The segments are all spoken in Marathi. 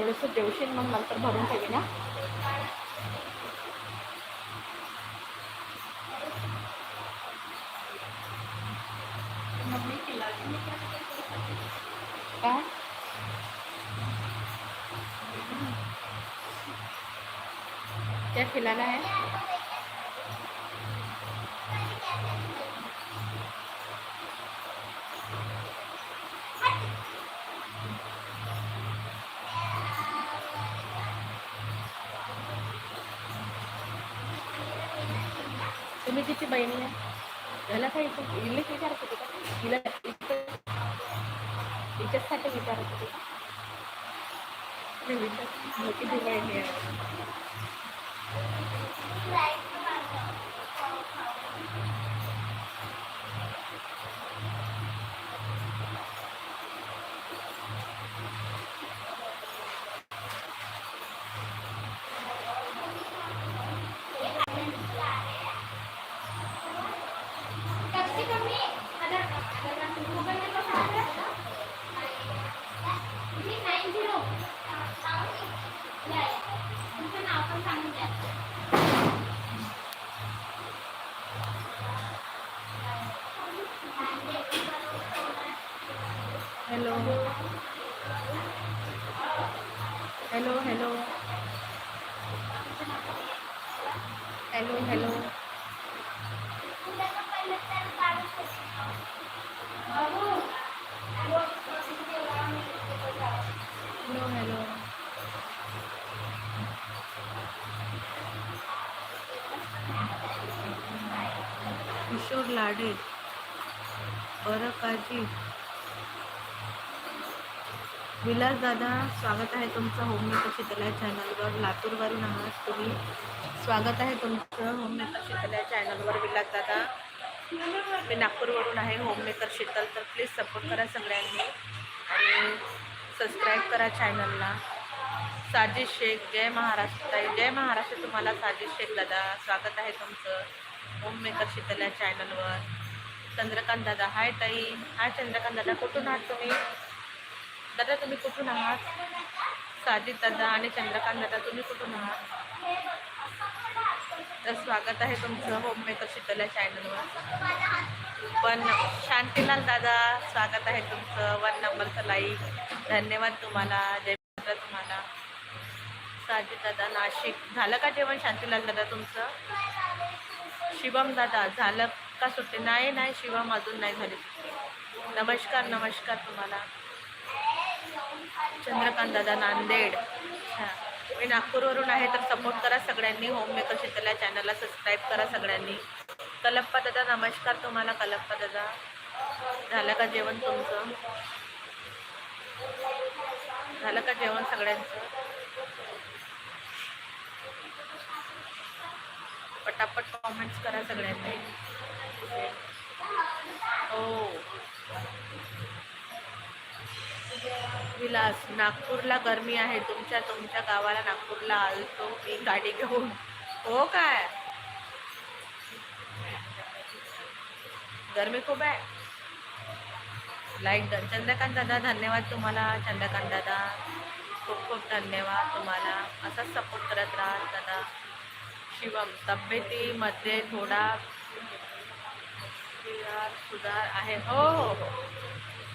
थोडंसं जेवशील मग नंतर भरून ठेवी ना. काय? त्या खिलाना आहे. 你看，你看那边。hello hello hello hello hello Kishore Lade बरं काजी विलास दादा स्वागत आहे तुमचं होम मेकर शीतला चॅनलवर लातूरवरून आहात तुम्ही. स्वागत आहे तुमचं होम मेकर शीतला चॅनलवर विलास दादा. मी नागपूरवरून आहे होम मेकर शीतल तर प्लीज सपोर्ट करा सगळ्यांनी. आणि सबस्क्राईब करा चॅनलला साजिद शेख जय महाराष्ट्र ताई. जय महाराष्ट्र तुम्हाला साजिद शेख दादा. स्वागत आहे तुमचं होम मेकर शीतल या चॅनलवर चंद्रकांत दादा हाय ताई. हाय चंद्रकांत दादा. कुठून आहात तुम्ही? दादा तुम्ही कुठून आहात? साजिद दादा आणि चंद्रकांत दादा तुम्ही कुठून आहात? तर स्वागत आहे तुमचं होम मेकअप शीतल चॅनलवर पण शांतीलाल दादा स्वागत आहे तुमचं वन नंबरचं लाईक धन्यवाद तुम्हाला जय मित्र तुम्हाला. साजिद दादा नाशिक. झालं का जेवण शांतीलाल दादा तुमचं? शिवम दादा झालं का सुट्टी? नाही नाही शिवम अजून नाही झाली. नमस्कार नमस्कार तुम्हाला. चंद्रकांत दादा नांदेड. अच्छा मी नागपूरवरून आहे तर सपोर्ट करा सगळ्यांनी. होम मेकर शीतला चॅनलला सबस्क्राईब करा सगळ्यांनी. कलप्पा दादा नमस्कार तुम्हाला कलप्पा दादा झालं का जेवण तुमचं? झालं का जेवण सगळ्यांचं? पटापट कॉमेंट्स करा सगळ्यांनी हो विलास नागपूरला गरमी आहे. तुमच्या तुमच्या गावाला नागपूरला आलतो मी गाडी घेऊन. हो काय? गरमी खूप आहे. लाईक चंद्रकांत दादा धन्यवाद तुम्हाला. चंद्रकांत दादा खूप खूप धन्यवाद तुम्हाला. असाच सपोर्ट करत राहा दादा. शिवम तब्येतीमध्ये थोडा सुधार सुधार आहे. हो हो हो.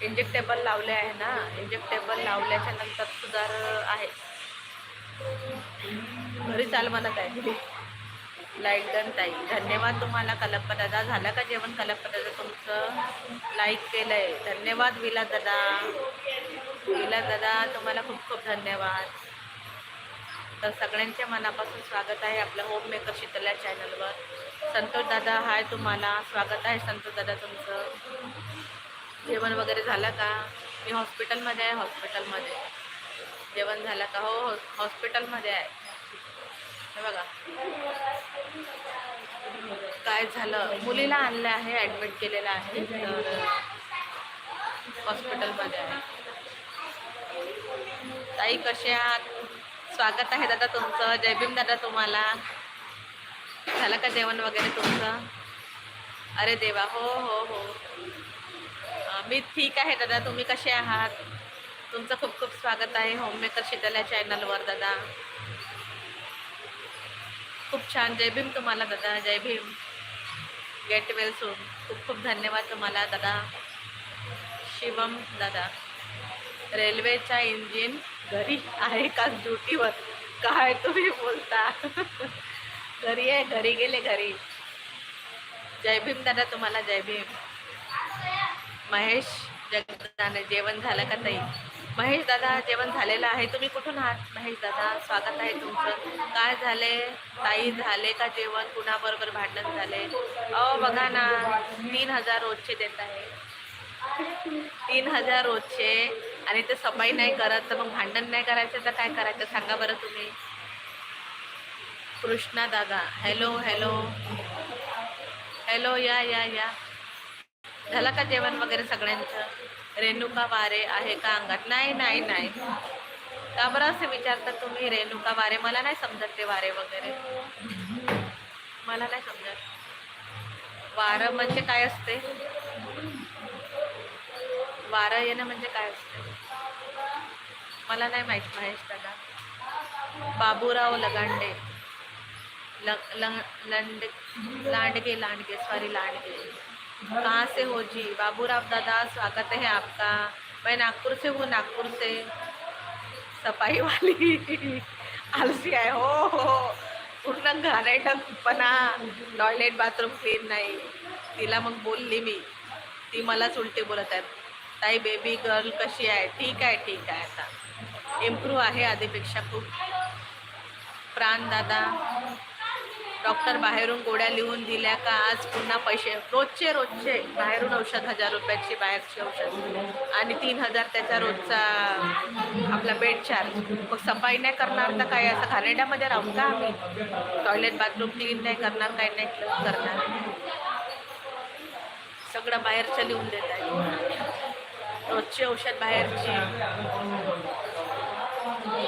इंजेक्टेबल लावले आहे ना इंजेक्टेबल लावल्याच्या नंतर सुधार आहे. घरी चाल म्हणत आहे. लाईक डन ताई. धन्यवाद तुम्हाला कलप्पा दादा झालं का जेवण कलप्पा दादा तुमचं लाईक केलं आहे धन्यवाद विला दादा विला दादा तुम्हाला खूप खूप धन्यवाद. तर सगळ्यांच्या मनापासून स्वागत आहे आपल्या होम मेकर शीतल्या चॅनलवर संतोष दादा हाय तुम्हाला. स्वागत आहे संतोष दादा तुमचं. जेवण वगैरे झालं का? मी हॉस्पिटलमध्ये आहे हॉस्पिटलमध्ये. जेवण झालं का? हो हो हॉस्पिटलमध्ये आहे. हे बघा. काय झालं? मुलीला आणलं आहे ॲडमिट केलेलं आहे तर हॉस्पिटलमध्ये आहे. ताई कसे आहात? स्वागत आहे दादा तुमचं. जयभीम दादा तुम्हाला. झालं का जेवण वगैरे तुमचं? अरे देवा हो हो हो. मी ठीक आहे दादा तुम्ही कसे आहात? तुमचं खूप खूप स्वागत आहे होममेकर शीतल या चॅनलवर दादा. खूप छान जय भीम तुम्हाला दादा जय भीम. गेट वेल सून खूप खूप धन्यवाद तुम्हाला दादा. शिवम दादा रेल्वेचा इंजिन घरी आहे का ड्युटीवर काय तुम्ही बोलता? घरी आहे घरी गेले घरी. जय भीम दादा तुम्हाला जय भीम. महेश जगदाने जेवण झालं का ताई? महेश दादा जेवण झालेलं आहे. तुम्ही कुठून आहात? महेश दादा स्वागत आहे तुमचं. काय झाले? ताई झाले का जेवण? कुणाबरोबर भांडण झाले? अहो बघा ना तीन हजार रोजचे देत आहे. तीन हजार रोजचे. आणि ते सफाई नाही करत तर मग भांडण नाही करायचं तर काय करायचं? सांगा बरं तुम्ही. कृष्णा दादा. हॅलो हॅलो हॅलो या या या. झालं का जेवण वगैरे सगळ्यांचं? रेणुका वारे आहे का अंगात? नाही नाही नाही. का बरं असं विचारतात तुम्ही रेणुका वारे? मला नाही समजत ते वारे वगैरे. मला नाही समजत. वारं म्हणजे काय असते? वारं येणं म्हणजे काय असते? मला नाही माहीत महेश दादा. बाबूराव लगांडे. ल लंग लंड लांडगे लांडगे सॉरी लांडगे. कहाँ से हो जी? बाबूराव दादा स्वागत है आपका। मैं नागपुर से हूँ नागपुर से सफाई वाली। आलसी आहे हो हो पूर्ण घाणेटकपणा टॉयलेट बाथरूम क्लीन नाही। तिला मग बोलली मी। ती मलाच उलटी बोलत आहे ताई बेबी गर्ल कशी आहे? ठीक आहे ठीक आहे आता. इम्प्रूव्ह आहे आधीपेक्षा खूप. प्राण दादा. डॉक्टर बाहेरून गोळ्या लिहून दिल्या का? आज पुन्हा पैसे रोजचे रोजचे बाहेरून औषध हजार रुपयाची बाहेरची औषध. आणि तीन हजार त्याचा रोजचा आपला बेड चार्ज. मग सफाई नाही करणार तर काय? असं घाणेरड्यामध्ये राहू का आम्ही? टॉयलेट बाथरूम क्लीन नाही करणार काय नाही करणार? सगळं बाहेरचं लिहून देत आहे. रोजची औषध बाहेरची.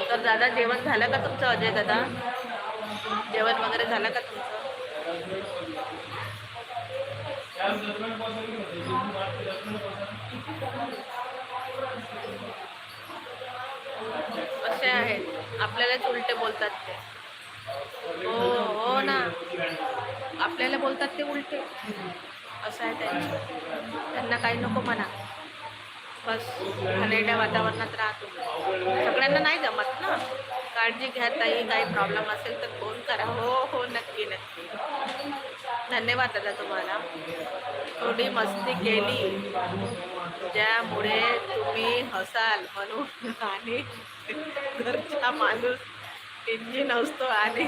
तर दादा जेवण झालं का तुमचं अजय दादा? जेवण वगैरे झालं का तुमचं? असे आहेत. आपल्यालाच उलटे बोलतात ते. हो हो ना. आपल्याला बोलतात ते उलटे. असं आहे त्यांचं. त्यांना काही नको म्हणा. बस घाणेरड्या वातावरणात राहतो सगळ्यांना नाही जमत ना. काळजी घ्या ताई काही प्रॉब्लेम असेल तर फोन करा. हो हो नक्की नक्की. धन्यवाद दादा तुम्हाला. थोडी मस्ती केली ज्यामुळे तुम्ही हसाल म्हणून आणि घरचा माणूस इंजिन असतो आणि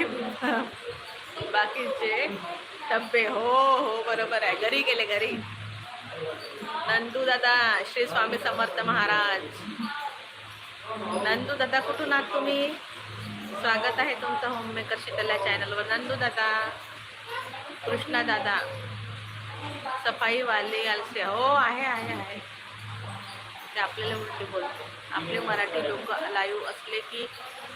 बाकीचे डब्बे. हो हो बरोबर आहे. घरी गेले घरी. नंदू दादा श्री स्वामी समर्थ महाराज. नंदू दादा कुठून आहात तुम्ही? स्वागत आहे तुमचं होममेकर शीतल चॅनलवर नंदू दादा कृष्णा दादा सफाईवाले आलसे. हो आहे आहे आहे. ते आपल्याला उलटी बोलतो. आपले मराठी लोक लाईव्ह असले की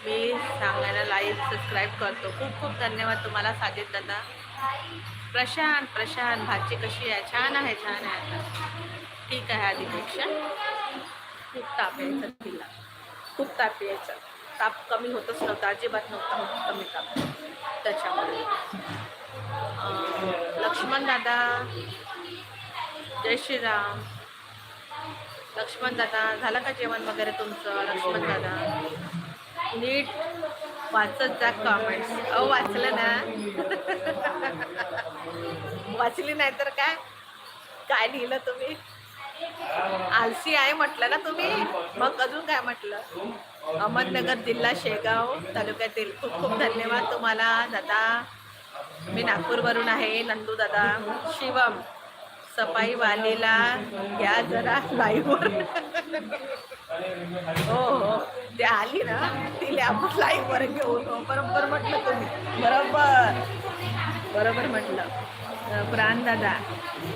मी सांगायला लाईव्ह सबस्क्राईब करतो. खूप खूप धन्यवाद तुम्हाला साजिद दादा. प्रशांत प्रशांत भाजी कशी आहे? छान आहे छान आहे आता. ठीक आहे आधीपेक्षा. खूप ताप यायचा तिला. खूप ताप यायचा. ताप कमी होतच नव्हता अजिबात नव्हता होत कमी ताप. त्याच्यामुळे. लक्ष्मण दादा जय श्रीराम. लक्ष्मण दादा झालं का जेवण वगैरे तुमचं लक्ष्मण दादा? नीट वाचत जा कॉमेंट्स अहो वाचलं ना. वाचली नाही तर काय? काय लिहिलं तुम्ही? आलसी आहे म्हटलं ना तुम्ही? मग अजून काय म्हटलं? अहमदनगर जिल्हा शेगाव तालुक्यातील खूप खूप धन्यवाद तुम्हाला. दादा मी नागपूरवरून आहे नंदू दादा. शिवम सफाईवालीला घ्या जरा लाईव्हवर. हो हो. ते आली ना तिला आपण लाईव्हवर घेऊ बरोबर म्हटलं तुम्ही. बरोबर. बरोबर म्हटलं. प्राणदादा. प्राण दादा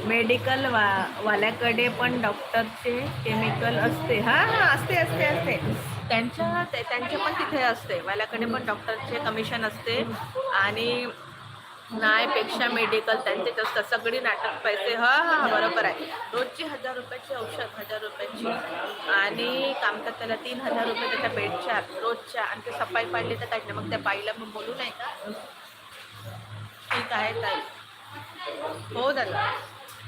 मेडिकल वा वाल्याकडे पण डॉक्टरचे केमिकल असते. हां हां असते असते असते. त्यांच्या ते- त्यांचे पण तिथे असते. वाल्याकडे पण डॉक्टरचे कमिशन असते. आणि नायपेक्षा मेडिकल त्यांचेच असतात. सगळी नाटक पैसे. हा हा बरोबर आहे. रोजची हजार रुपयाची औषध हजार रुपयाची. आणि काम त्याला तीन हजार रुपये त्याच्या बेडच्या रोजच्या. आणि ते सफाई पाडली तर काय नाही मग त्या बाईला मग बोलू नाही का? ठीक आहे ताई. हो दादा.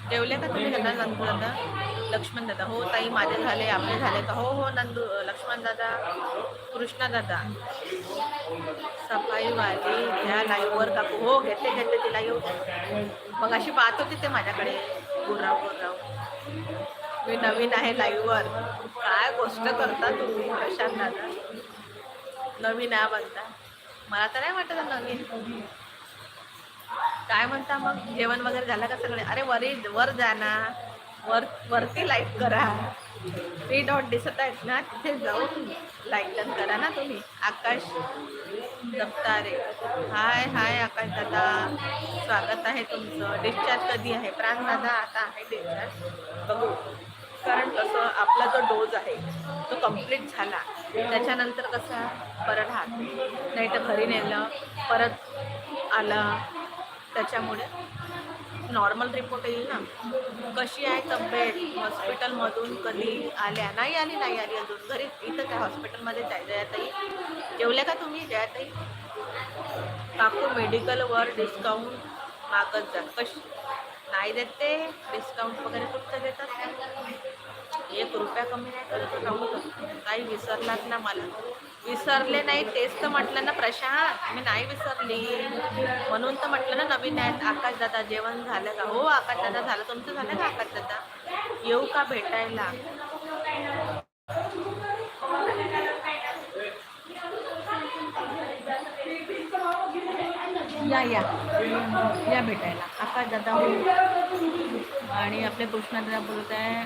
जेवले का तुम्ही दादा नंदू दादा? लक्ष्मण दादा. हो ताई माझे झाले आपले झाले का? हो हो नंदू लक्ष्मण दादा कृष्णा दादा. सफाईवाली घ्या लाईव्हवर का? हो घेते घेते तिला येऊ मग अशी पाहत होती ते माझ्याकडे. गुरराव गुरराव मी नवीन आहे लाईव्हवर काय गोष्ट करता तुम्ही प्रशांत दादा? नवीन आहे म्हणता. मला तर नाही वाटत नवीन. काय म्हणता मग? जेवण वगैरे झालं का सगळे? अरे वरी वर जा ना. वर वरती लाईक करा. थ्री डॉट दिसत आहेत ना तिथे जाऊन लाईक करा ना तुम्ही. आकाश दप्तारे हाय हाय आकाश दादा. स्वागत आहे तुमचं. डिस्चार्ज कधी आहे? प्राण दादा आता आहे डिस्चार्ज बघू. कारण कसं आपला जो डोज आहे तो कंप्लीट झाला. त्याच्यानंतर कसा परत हात. नाही तर घरी नेलं परत आलं. त्याच्यामुळे नॉर्मल रिपोर्ट येईल ना. कशी आहे तब्येत? हॉस्पिटलमधून कधी आल्या? नाही आली नाही आली अजून. घरी इथं आहे. हॉस्पिटलमध्ये आहे. जयाताई जेवल्या का तुम्ही? जयाताई काकू मेडिकलवर डिस्काउंट मागत जा. कशी? नाही देत ते. डिस्काउंट वगैरे कुठचं देतात? एक रुपया कमी नाही करत. राहू काही विसरलात ना मला. विसरले नाही तेच तर म्हटलं ना प्रशांत. मी नाही विसरली. म्हणून तर म्हटलं ना नवीन आहेत आकाश दादा जेवण झालं का? हो आकाश दादा झालं. तुमचं झालं का आकाश दादा? येऊ का भेटायला? या या. या भेटायला. आकाश दादा हो आणि आपले कृष्णा दादा बोलत आहे.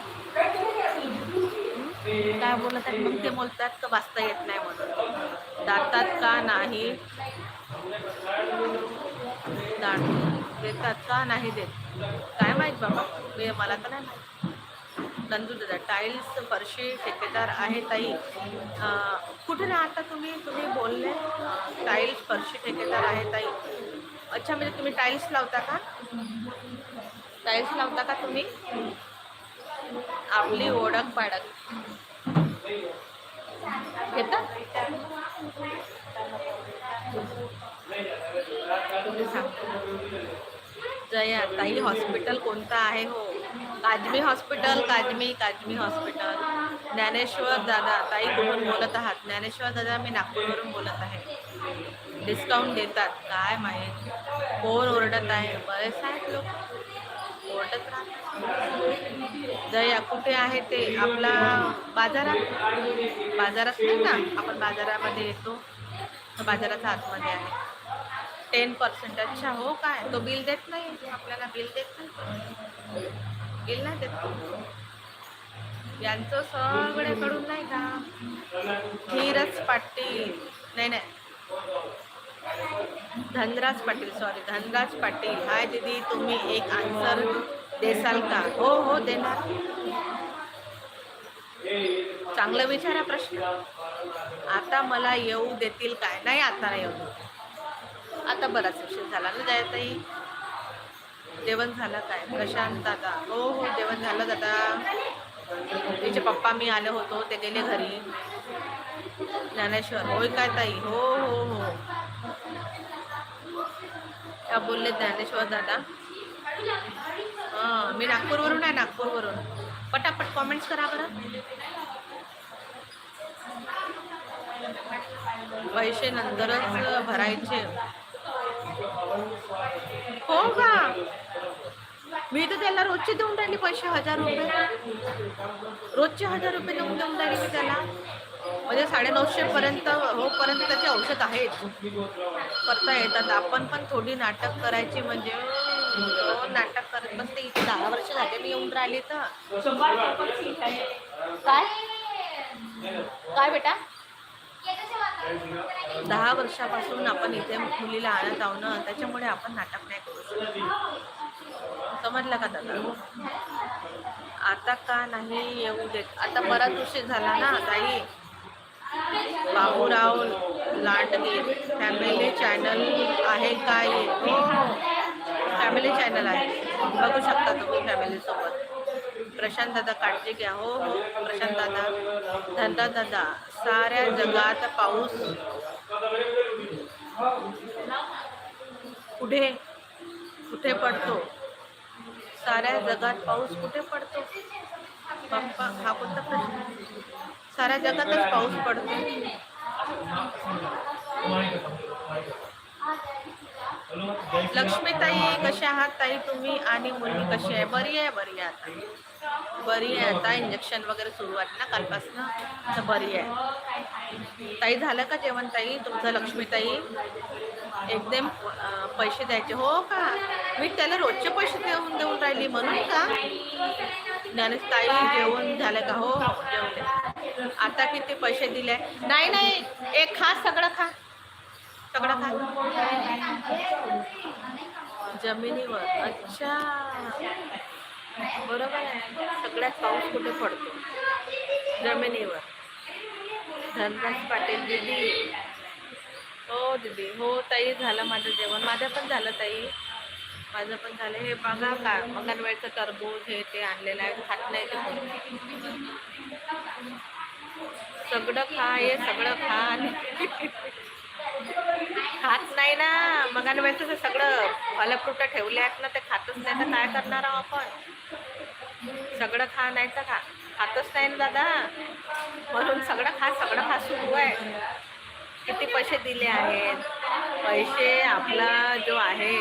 काय बोलत आहेत मग ते बोलतात का वाचता येत नाही म्हणून. दातात का नाही? दाट. देतात का नाही देत? काय माहीत बाबा? मी मला तर नाही माहीत. नंदू दादा टाईल्स फरशी ठेकेदार आहे ताई. कुठे राहता तुम्ही? तुम्ही बोलले. टाईल्स फरशी ठेकेदार आहे ताई. अच्छा म्हणजे तुम्ही टाईल्स लावता का? टाईल्स लावता का तुम्ही? आपली ओळख पाडक जया ताई हॉस्पिटल कोणतं आहे? हो. काजमी हॉस्पिटल काजमी काजमी हॉस्पिटल ज्ञानेश्वर दादा ताई कुठून बोलत आहात? ज्ञानेश्वर दादा मी नागपूरवरून बोलत आहे. डिस्काउंट देतात. काय माहीत? कोण ओरडत आहे? बरेच आहेत लोक. ओरडत राहतात जया कुठे आहे ते आपला बाजारात? बाजारात नाही का आपण बाजारामध्ये येतो. बाजाराच्या आतमध्ये आहे. टेन पर्सेंट अच्छा हो काय? तो बिल देत नाही. आपल्याला बिल देत नाही. बिल नाही देत. यांचं सगळ्याकडून नाही का? धीरज पाटील. नाही नाही. धनराज पाटील सॉरी धनराज पाटील. हाय दीदी तुम्ही एक आन्सर देसाल का? हो हो देणार. चांगलं विचारा प्रश्न. आता मला येऊ देतील काय? नाही आता नाही येऊ आता बराच उशीर झाला ना जयताई. जेवण झालं काय? प्रशांत दादा. हो हो जेवण झालं दादा. तिचे पप्पा मी आलो होतो. ते गेले घरी. ज्ञानेश्वर. होय काय ताई? हो हो हो. त्या बोलले ज्ञानेश्वर दादा? हां मी नागपूरवरून आहे नागपूरवरून. पटापट कॉमेंट्स करा बरं. पैसे नंतरच भरायचे. हो का? मी तर त्याला रोजचे देऊन राहिली पैसे हजार रुपये. रोजचे हजार रुपये देऊन देऊन राहिली मी त्याला. म्हणजे साडेनऊशे पर्यंत होपर्यंत त्याचे औषध आहेत. करता येतात. आपण पण थोडी नाटक करायची म्हणजे नाटक करत बसते. इथे दहा वर्ष झाले मी येऊन राहिली तर. काय? काय बेटा? दहा वर्षापासून आपण इथे मुलीला आणत आहो ना त्याच्यामुळे आपण नाटक नाही करू शकत. समजलं का दादा? आता का नाही येऊ देत? आता बराच उशीर झाला ना ताई. बाबूराव लांडगे फॅमिली चॅनल आहे काय हो फॅमिली चॅनल आहे. बघू शकता तुम्ही फॅमिलीसोबत प्रशांत दादा काळजी घ्या हो हो. प्रशांत दादा. धंदा दादा साऱ्या जगात पाऊस. कुठे? कुठे पडतो? साऱ्या जगात पाऊस कुठे पडतो? पप्पा हा कोणता प्रश्न? साऱ्या जगातच पाऊस पडतो. लक्ष्मीताई कशा आहात ताई तुम्ही? आणि मुलगी कशी आहे? बरी आहे बरी आहे आता. बरी आहे आता. इंजेक्शन वगैरे सुरू आहेत ना कालपासनं? तर बरी आहे. ताई झालं का जेवण ताई? तुमचं लक्ष्मीताई? एकदम पैसे द्यायचे. हो का? मी त्याला रोजचे पैसे देऊन देऊन राहिली म्हणून का? ज्ञानेश ताई जेवण झालं का? हो हो, जेवले. आता किती पैसे दिले? नाही नाही एक खा सगळं खा. सगळं खा. जमिनीवर. अच्छा. बरोबर आहे. सगळ्यात पाऊस कुठे पडतो? जमिनीवर. धनराज पाटील दिदी. हो दीदी. हो ताई झालं माझं जेवण. माझं पण झालं ताई. माझं पण झालं. हे बघा का मंगनवेळचं तरबूज हे ते आणलेलं आहे. खात नाही ते सगळं खा हे सगळं खा. खात नाही ना. मगाने माहिती तर सगळं फलफ्रुट ठेवले आहेत ना ते खातच नाही तर काय करणार आहोत आपण? सगळं खा नाही तर खा. खातच नाही ना दादा. म्हणून सगळं खा सगळं खा सुरू आहे. किती पैसे दिले आहेत? पैसे आपला जो आहे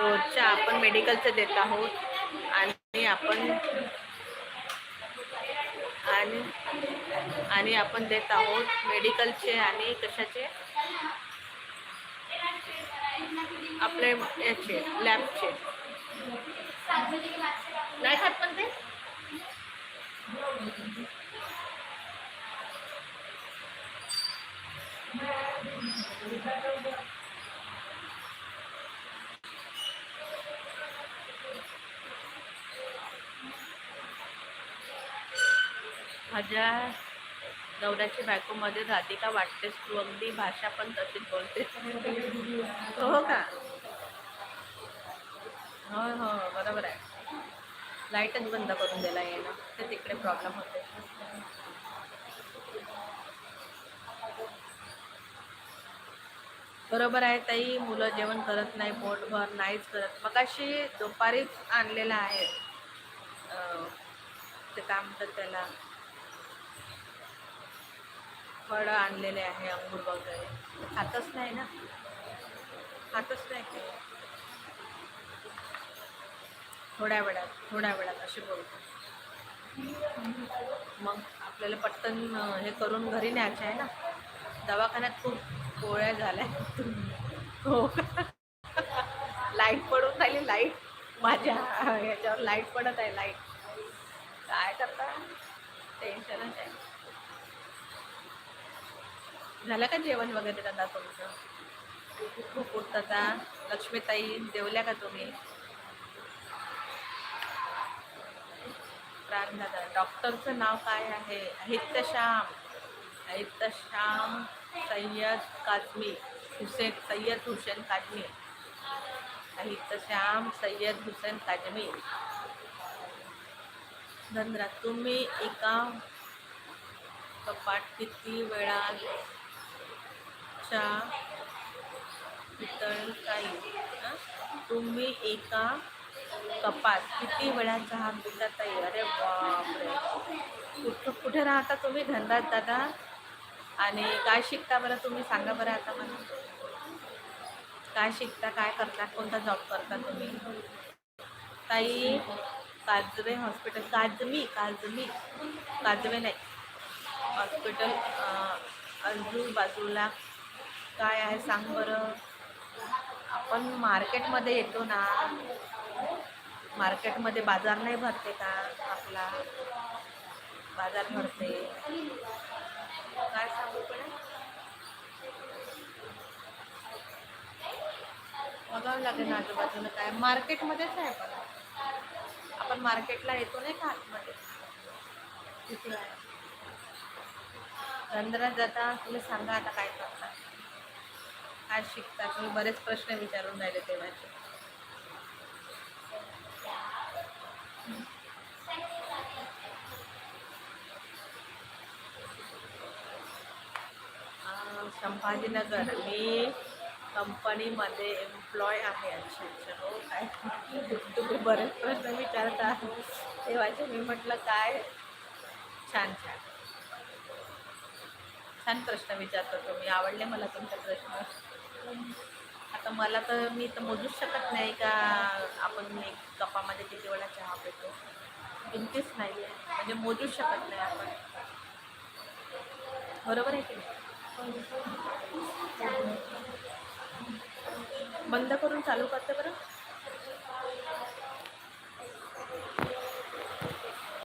रोजच्या आपण मेडिकलचं देत आहोत. आणि आपण आणि आणि आपण देत आहोत मेडिकलचे आणि कशाचे? आपले याचे लॅबचे. नाही खात पण ते? माझ्या नवऱ्याची बायकोमध्ये राधिका वाटतेस तू अगदी भाषा पण तशीच बोलतेस. हो का? हो हो बरोबर आहे. लाईटच बंद करून दिला येणं ते तिकडे प्रॉब्लेम होते बरोबर आहे ताई मुलं जेवण करत नाही पोटभर नाहीच करत. मग अशी दुपारीच आणलेलं आहे. ते काय म्हणतात त्याला फळं आणलेले आहे अंगूर वगैरे. खातच नाही ना? खातच नाही ते थोड्या वेळात थोड्या वेळात असे बोलतो. मग आपल्याला पटकन हे करून घरी न्यायचं आहे ना? दवाखान्यात खूप गोळ्या झाल्या हो लाइट पडून राहिली लाइट. माझ्या याच्यावर लाइट पडत आहे लाइट. काय करता? टेन्शनच आहे. झालं का जेवण वगैरे दादा तुमचं? खूप उठता लक्ष्मीताई जेवल्या का तुम्ही? प्राण दादा डॉक्टरचं नाव काय आहे? अहित्यश्याम अहित्यश्याम सय्यद काजमी हुसेन सय्यद हुसेन काजमी अहित्यश्याम सय्यद हुसेन काजमी धनरा तुम्ही एका कपाट किती वेळा च्या पितळ काही तुम्ही एका कपात किती वेळा चहा पिता ताई? अरे बापरे. कुठं कुठे राहता तुम्ही धंदात दादा? आणि काय शिकता बरं तुम्ही? सांगा बरं आता मला. काय शिकता काय करता कोणता जॉब करता तुम्ही? ताई काजवे हॉस्पिटल काजमी काजमी. काजवे नाही. हॉस्पिटल आजूबाजूला काय आहे सांग बरं. आपण मार्केटमध्ये येतो ना मार्केटमध्ये बाजार नाही भरते का आपला? बाजार भरते. काय सांगू पण? बघावं लागेल ना आजूबाजूला काय. मार्केटमध्येच आहे पण आपण मार्केटला येतो नाही का आतमध्ये? तिथे. आहे रंध्रात जाता तुम्ही सांगा आता काय करता? आज शिकता तुम्ही बरेच प्रश्न विचारून राहिले तेव्हाचे. माझे संभाजीनगर. मी कंपनीमध्ये एम्प्लॉय आहे अच्छा अच्छा हो काय? तुम्ही बरेच प्रश्न विचारत. आहोत ते तेव्हाचे मी म्हटलं काय? छान छान. छान प्रश्न विचारतो तुम्ही. आवडले मला तुमचे प्रश्न? आता मला तर मी तर मोजूच शकत नाही का आपण एक कपामध्ये किती वेळा चहा पितो. गिनतीच नाही आहे म्हणजे मोजूच शकत नाही आपण. बरोबर आहे की नाही? बंद करून चालू करते बरं.